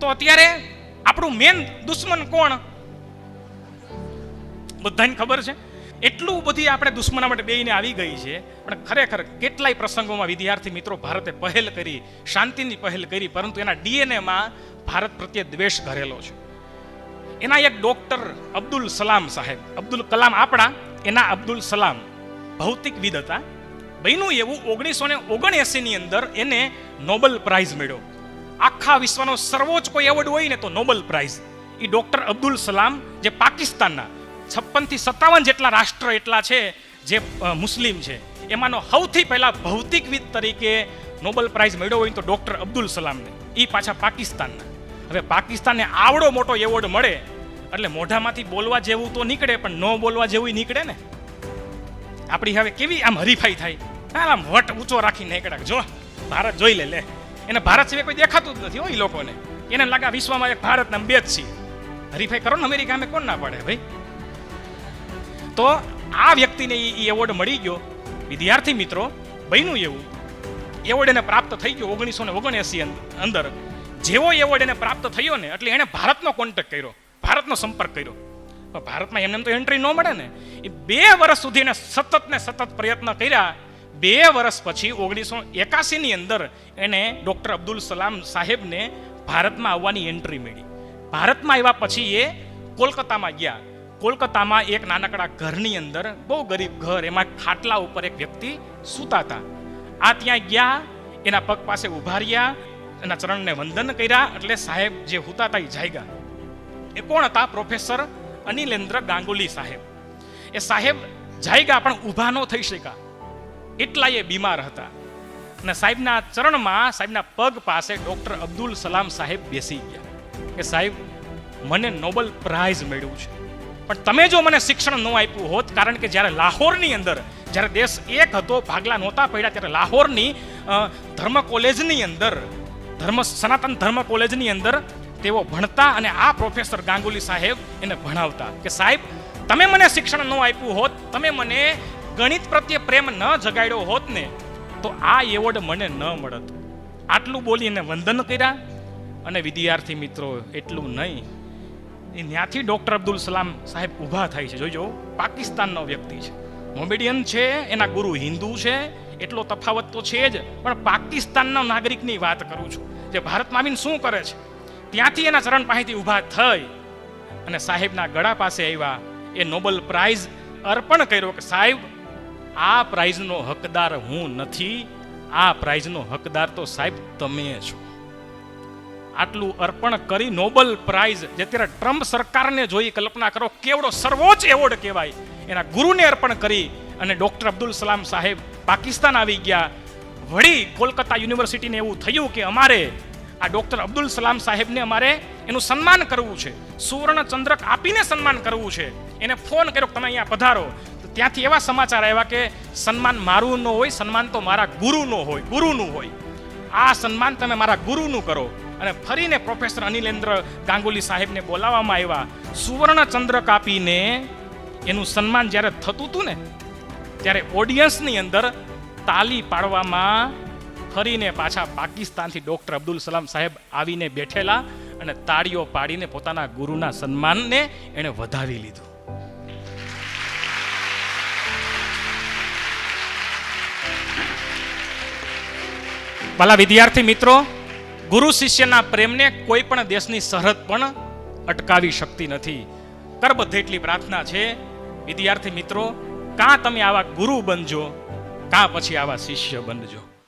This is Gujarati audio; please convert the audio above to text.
તો અત્યારે આપણું મેન દુશ્મન કોણ? બધાને ખબર છે? એટલું બધી આપણે દુશ્મના માટે બેઈને આવી ગઈ છે, પણ ખરેખર કેટલાય પ્રસંગોમાં વિદ્યાર્થી મિત્રો ભારતે પહેલ કરી, શાંતિની પહેલ કરી, પરંતુ એના ડીએનએમાં ભારત પ્રત્યે દ્વેષ ઘરેલો છે. એના એક ડોક્ટર અબ્દુલ સલામ સાહેબ, અબ્દુલ કલામ આપણા, એના અબ્દુલ સલામ ભૌતિકવિદ હતા. બન્યું એવું ઓગણીસો ને ઓગણએંસીની અંદર એને નોબલ પ્રાઇઝ મળ્યો. આખા વિશ્વનો સર્વોચ્ચ કોઈ એવોર્ડ હોય ને તો નોબલ પ્રાઇઝ. એ ડોક્ટર અબ્દુલ સલામ, જે પાકિસ્તાનના છપ્પનથી સત્તાવન જેટલા રાષ્ટ્ર એટલા છે જે મુસ્લિમ છે. એમાંનો સૌથી પહેલા ભૌતિકવિદ તરીકે નોબલ પ્રાઇઝ મળ્યો હોય તો ડોક્ટર અબ્દુલ સલામને. એ પાછા પાકિસ્તાનના. હવે પાકિસ્તાનને આવડો મોટો એવોર્ડ મળે એટલે મોઢામાંથી બોલવા જેવું તો નીકળે, પણ ન બોલવા જેવું નીકળે ને? આપણી હવે કેવી આમ હરીફાઈ થાય? હા, આમ વટ ઊંચો રાખીને નીકળ્યા જો ભારત જોઈ લે લે. એને ભારત સિવાય કોઈ દેખાતું જ નથી હો એ લોકોને. એને લાગે વિશ્વમાં એક ભારત નામ બે જ છીએ. હરીફાઈ કરો ને અમેરિકા અમે કોણ ના પાડે ભાઈ? તો આ વ્યક્તિને એ એવોર્ડ મળી ગયો. વિદ્યાર્થી મિત્રો બન્યું એવું. એવોર્ડ એને પ્રાપ્ત થઈ ગયો ઓગણીસો ને ઓગણએસી અંદર. જેવો એવોર્ડ એને પ્રાપ્ત થયો ને એટલે એણે ભારતનો કોન્ટેક્ટ કર્યો. ભારતનો સંપર્ક કર્યો. પણ ભારતમાં એમને તો એન્ટ્રી ન મળે ને. એ બે વર્ષ સુધીને સતત ને સતત પ્રયત્ન કર્યા. બે વર્ષ પછી ઓગણીસો એકાસીની અંદર એને ડૉક્ટર અબ્દુલ સલામ સાહેબને ભારતમાં આવવાની એન્ટ્રી મળી. ભારતમાં આવ્યા પછી એ કોલકાતામાં ગયા. કોલકાતામાં એક નાનકડા ઘરની અંદર, બહુ ગરીબ ઘર, એમાં ખાટલા ઉપર એક વ્યક્તિ સૂતા હતા. આ ત્યાં ગયા, એના પગ પાસે ઊભા રહ્યા, એના ચરણને વંદન કર્યા, એટલે સાહેબ જે હુતા હતા એ જાગ્યા. એ કોણ હતા? પ્રોફેસર અનિલેન્દ્ર ગાંગુલી સાહેબ. એ સાહેબ જાયગા પણ ઊભા ન થઈ શક્યા. એટલા એ બીમાર હતા. અને સાહેબના ચરણમાં સાહેબના પગ પાસે ડોક્ટર અબ્દુલ સલામ સાહેબ બેસી ગયા. કે સાહેબ, મને નોબલ પ્રાઇઝ મળ્યું છે. પણ તમે જો મને શિક્ષણ ન આપ્યું હોત, કારણ કે જ્યારે લાહોરની અંદર, જ્યારે દેશ એક હતો, ભાગલા નહોતા પડ્યા, ત્યારે લાહોરની ધર્મ કોલેજની અંદર, ધર્મ, સનાતન ધર્મ કોલેજની અંદર તેઓ ભણતા અને આ પ્રોફેસર ગાંગુલી સાહેબ એને ભણાવતા કે સાહેબ, તમે મને શિક્ષણ ન આપ્યું હોત, તમે મને ગણિત પ્રત્યે પ્રેમ ન જગાડ્યો હોત ને, તો આ એવોર્ડ મને ન મળત. આટલું બોલીને વંદન કર્યા અને વિદ્યાર્થી મિત્રો, એટલું નહીં. એ ત્યાંથી ડૉક્ટર અબ્દુલ સલામ સાહેબ ઊભા થાય છે. જોજો પાકિસ્તાનનો વ્યક્તિ છે. મોમેડિયન છે, એના ગુરુ હિન્દુ છે, એટલો તફાવત તો છે જ, પણ પાકિસ્તાનના નાગરિકની વાત કરું છું. જે ભારતમાં આવીને શું કરે છે? ત્યાંથી એના ચરણ પાસેથી ઊભા થઈ અને સાહેબના ગળા પાસે આવ્યા. એ નોબલ પ્રાઇઝ અર્પણ કર્યો કે, સાહેબ, આ પ્રાઇઝનો હકદાર હું નથી. આ પ્રાઇઝનો હકદાર તો સાહેબ તમે છો. આટલું અર્પણ કરી નોબલ પ્રાઇઝ, જે અત્યારે ટ્રમ્પ સરકારને જોઈ કલ્પના કરો, કેવડો સર્વોચ્ચ એવોર્ડ કહેવાય. એના ગુરુને અર્પણ કરી અને ડોક્ટર અબ્દુલ સલામ સાહેબ પાકિસ્તાન આવી ગયા. વળી કોલકાતા યુનિવર્સિટીને એવું થયું કે અમારે આ ડોક્ટર અબ્દુલ સલામ સાહેબને અમારે એનું સન્માન કરવું છે. સુવર્ણ ચંદ્રક આપીને સન્માન કરવું છે. એને ફોન કર્યો તમે અહીંયા પધારો. ત્યાંથી એવા સમાચાર આવ્યા કે સન્માન મારું ન હોય, સન્માન તો મારા ગુરુનો હોય, ગુરુનું હોય. આ સન્માન તમે મારા ગુરુનું કરો. અને ફરીને પ્રોફેસર અનિલેન્દ્ર ગાંગુલી સાહેબને બોલાવવામાં આવ્યા. સુવર્ણ ચંદ્રક આપીને એનું સન્માન જ્યારે થતું હતું ને, ત્યારે ઓડિયન્સની અંદર તાલી પાડવામાં ફરીને પાછા પાકિસ્તાનથી ડૉક્ટર અબ્દુલ સલામ સાહેબ આવીને બેઠેલા અને તાળીઓ પાડીને પોતાના ગુરુના સન્માનને એણે વધાવી લીધું. ભલા વિદ્યાર્થી મિત્રો, ગુરુ શિષ્યના પ્રેમને કોઈ પણ દેશની સરહદ પણ અટકાવી શકતી નથી. કરબદ્ધ એટલી પ્રાર્થના છે, વિદ્યાર્થી મિત્રો, કાં તમે આવા ગુરુ બનજો, કાં પછી આવા શિષ્ય બનજો.